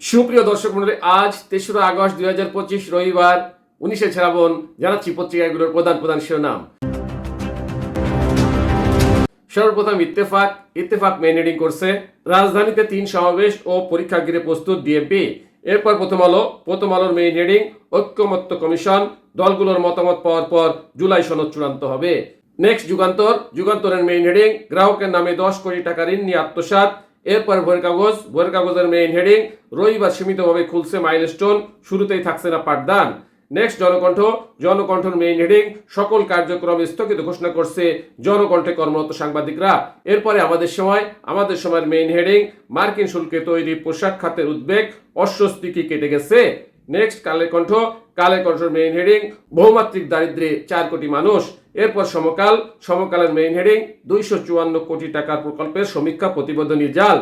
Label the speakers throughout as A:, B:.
A: সুপ্রিয় দর্শক মন্ডলী, আজ তেসরা আগস্ট দুই হাজার পঁচিশ, রবিবার, উনিশে শ্রাবণ, জানাচ্ছি পত্রিকাগুলোর প্রধান প্রধান শিরোনাম। সর্বপ্রথম ইত্তেফাক ইত্তেফাক মেন হেডিং করছে রাজধানীতে তিন সমাবেশ ও পরীক্ষা ঘিরে প্রস্তুত ডিএমপি এরপর প্রথম আলো, প্রথম আলোর মেইন হেডিং ঐক্যমত্য কমিশন, দলগুলোর মতামত পাওয়ার পর জুলাই সনদ চূড়ান্ত হবে। নেক্সট যুগান্তর, যুগান্তরের মেইন হেডিং গ্রাহকের নামে দশ কোটি টাকা ঋণ নিয়ে আত্মসাৎ। এরপর ভোরের কাগজ ভোরের কাগজের মেইন হেডিং রবিবার সীমিতভাবে খুলছে মাইলস্টোন শুরুতেই থাকছে না পাঠদান। নেক্সট জনকণ্ঠ, জনকণ্ঠের মেইন হেডিং সকল কার্যক্রম স্থগিত ঘোষণা করছে জনকণ্ঠে কর্মরত সাংবাদিকরা। এরপরে আমাদের সময়, আমাদের সময়ের মেইন হেডিং মার্কিন শুল্কে তৈরি পোশাক খাতের উদ্বেগ, অস্বস্তি কি কেটে গেছে? নেক্সট কালের কণ্ঠ কালের কণ্ঠের মেইন হেডিং বহুমাত্রিক দারিদ্রে চার কোটি মানুষ। এরপর সমকাল, সমকালের মেইন হেডিং দুইশো চুয়ান্ন কোটি টাকার প্রকল্পের সমীক্ষা প্রতিবেদনী জাল।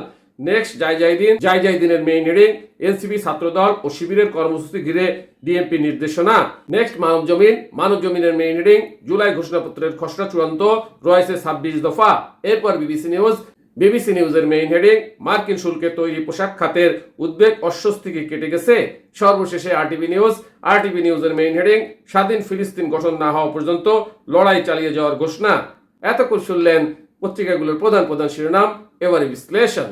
A: নেক্সট যাই যাই দিন যাই যাই দিনের মেইন হেডিং এনসিপি ছাত্রদল ও শিবিরের কর্মসূচি ঘিরে ডিএমপি নির্দেশনা। নেক্সট মানব জমিন, মানব জমিনের মেইন হেডিং জুলাই ঘোষণাপত্রের খসড়া চূড়ান্ত, রয়েছে ছাব্বিশ দফা। এরপর বিবিসি নিউজ বিবিসি নিউজের মেইন হেডিং মার্কিন শুল্কে তৈরি পোশাক খাতের উদ্বেগ অস্বস্তিকে কেটে গেছে। সর্বশেষে আরটিভি নিউজ আরটিভি নিউজের মেইন হেডিং স্বাধীন ফিলিস্তিন গঠন না হওয়া পর্যন্ত লড়াই চালিয়ে যাওয়ার ঘোষণা। এতক্ষণ শুনলেন পত্রিকাগুলোর প্রধান প্রধান শিরোনাম এবারে বিশ্লেষণ।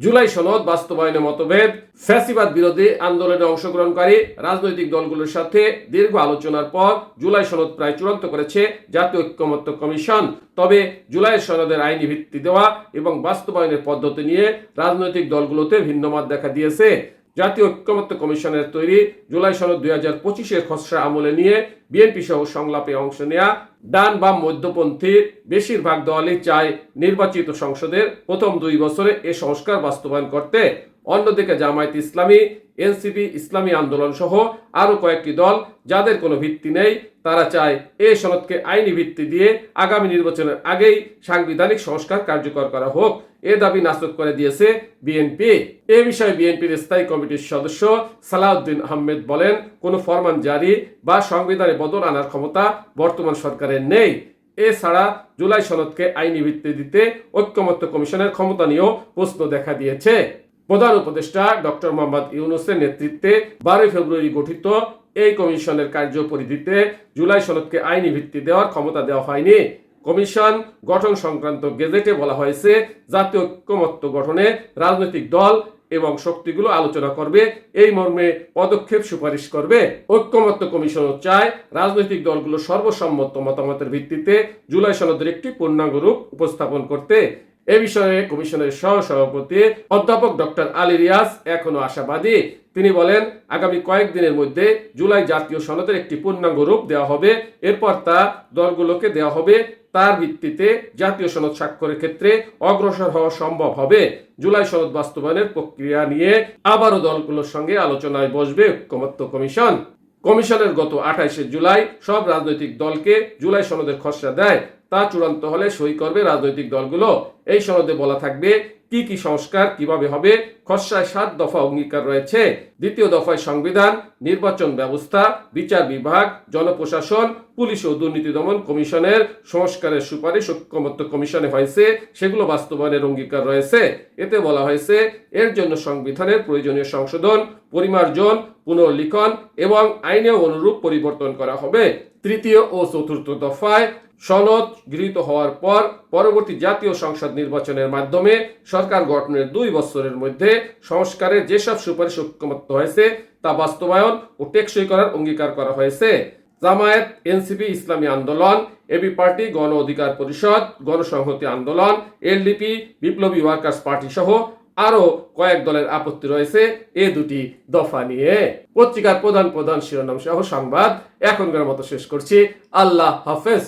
A: জুলাই সনদ, বাস্তবায়নে মতভেদ, ফ্যাসিবাদ বিরোধী আন্দোলনে অংশগ্রহণকারী রাজনৈতিক দলগুলোর সাথে দীর্ঘ আলোচনার পর জুলাই সনদ প্রায় চূড়ান্ত করেছে জাতীয় ঐক্যমত্য কমিশন। তবে জুলাই সনদের আইনি ভিত্তি দেওয়া এবং বাস্তবায়নের পদ্ধতি নিয়ে রাজনৈতিক দলগুলোতে ভিন্নমত দেখা দিয়েছে। জাতীয় ঐক্যমত্য কমিশনের তৈরি জুলাই সনদ দুই হাজার পঁচিশের খসড়া আমলে নিয়ে বিএনপি সহ সংলাপে অংশ নেয়া ডান বাম মধ্যপন্থী বেশিরভাগ দলই চায় নির্বাচিত সংসদের প্রথম দুই বছরে এ সংস্কার বাস্তবায়ন করতে। অন্যদিকে জামায়াত ইসলামী এনসিপি, ইসলামী আন্দোলন সহ আরও কয়েকটি দল যাদের কোনো ভিত্তি নেই, তারা চায় এ সনদকে আইনি ভিত্তি দিয়ে আগামী নির্বাচনের আগেই সাংবিধানিক সংস্কার কার্যকর করা হোক। এ দাবি নাসক করে দিয়েছে বিএনপি। এ বিষয়ে বিএনপির স্থায়ী কমিটির সদস্য সালাউদ্দিন আহমেদ বলেন, কোনো ফরমান জারি বা সংবিধানে বদল আনার ক্ষমতা বর্তমান সরকারের নেই। এছাড়া জুলাই সনদকে আইনি ভিত্তি দিতে ঐক্যমত্য কমিশনের ক্ষমতা নিয়েও প্রশ্ন দেখা দিয়েছে। প্রধান উপদেষ্টা ডক্টর মোহাম্মদ ইউনুসের নেতৃত্বে বারোই ফেব্রুয়ারি গঠিত এই কমিশনের কার্যপরিধিতে জুলাই সনদকে আইনি ভিত্তি দেওয়ার ক্ষমতা দেওয়া হয়নি। কমিশন গঠন সংক্রান্ত গেজেটে বলা হয়েছে, জাতীয় ঐক্যমত্য গঠনে রাজনৈতিক দল এবং শক্তিগুলো আলোচনা করবে, এই মর্মে পদক্ষেপ সুপারিশ করবে। ঐক্যমত্য কমিশনও চায় রাজনৈতিক দলগুলো সর্বসম্মত মতামতের ভিত্তিতে জুলাই সনদের একটি পূর্ণাঙ্গ রূপ উপস্থাপন করতে। এ বিষয়ে কমিশনের সহ সভাপতি অধ্যাপক ডক্টর আলী রিয়াজ এখনও আশাবাদী। তিনি বলেন, আগামী কয়েকদিনের মধ্যে জুলাই জাতীয় সনদের একটি পূর্ণাঙ্গ রূপ দেওয়া হবে। এরপর তা দলগুলোকে দেওয়া হবে। তার ভিত্তিতে জাতীয় সনদ স্বাক্ষরের ক্ষেত্রে অগ্রসর হওয়া সম্ভব হবে। জুলাই সনদ বাস্তবায়নের প্রক্রিয়া নিয়ে আবারও দলগুলোর সঙ্গে আলোচনায় বসবে ঐক্যমত্য কমিশন। কমিশনের গত আঠাইশে জুলাই সব রাজনৈতিক দলকে জুলাই সনদের খসড়া দেয়। তা চূড়ান্ত হলে সই করবে রাজনৈতিক দলগুলো। এই সনদে বলা থাকবে কি কি সংস্কার কীভাবে হবে। খসড়ায় সাত দফা অঙ্গীকার রয়েছে। দ্বিতীয় দফায় সংবিধান, নির্বাচন ব্যবস্থা, বিচার বিভাগ, জনপ্রশাসন, পুলিশ ও দুর্নীতি দমন কমিশনের সংস্কারের সুপারিশ ঐক্যমত্য কমিশনে হয়েছে। সেগুলো বাস্তবায়নের অঙ্গীকার রয়েছে। এতে বলা হয়েছে, এর জন্য সংবিধানের প্রয়োজনীয় সংশোধন, পরিমার্জন, পুনর্লিখন এবং আইনে অনুরূপ পরিবর্তন করা হবে। তৃতীয় ও চতুর্থ দফায় সনদ গৃহীত হওয়ার পর পরবর্তী জাতীয় সংসদ নির্বাচনের মাধ্যমে সরকার গঠনের দুই বছরের মধ্যে সংস্কারের যেসব সুপারিশ ঐক্যমত্য হয়েছে তা বাস্তবায়ন ও টেকসই করার অঙ্গীকার করা হয়েছে। জামায়াত, এনসিপি, ইসলামী আন্দোলন, এবি পার্টি, গণ অধিকার পরিষদ, গণসংহতি আন্দোলন, এলডিপি, বিপ্লবী ওয়ার্কার্স পার্টি সহ আরও কয়েক দলের আপত্তি রয়েছে এ দুটি দফা নিয়ে। পত্রিকার প্রধান প্রধান শিরোনাম সহ সংবাদ এখনকার মতো শেষ করছি। আল্লাহ হাফেজ।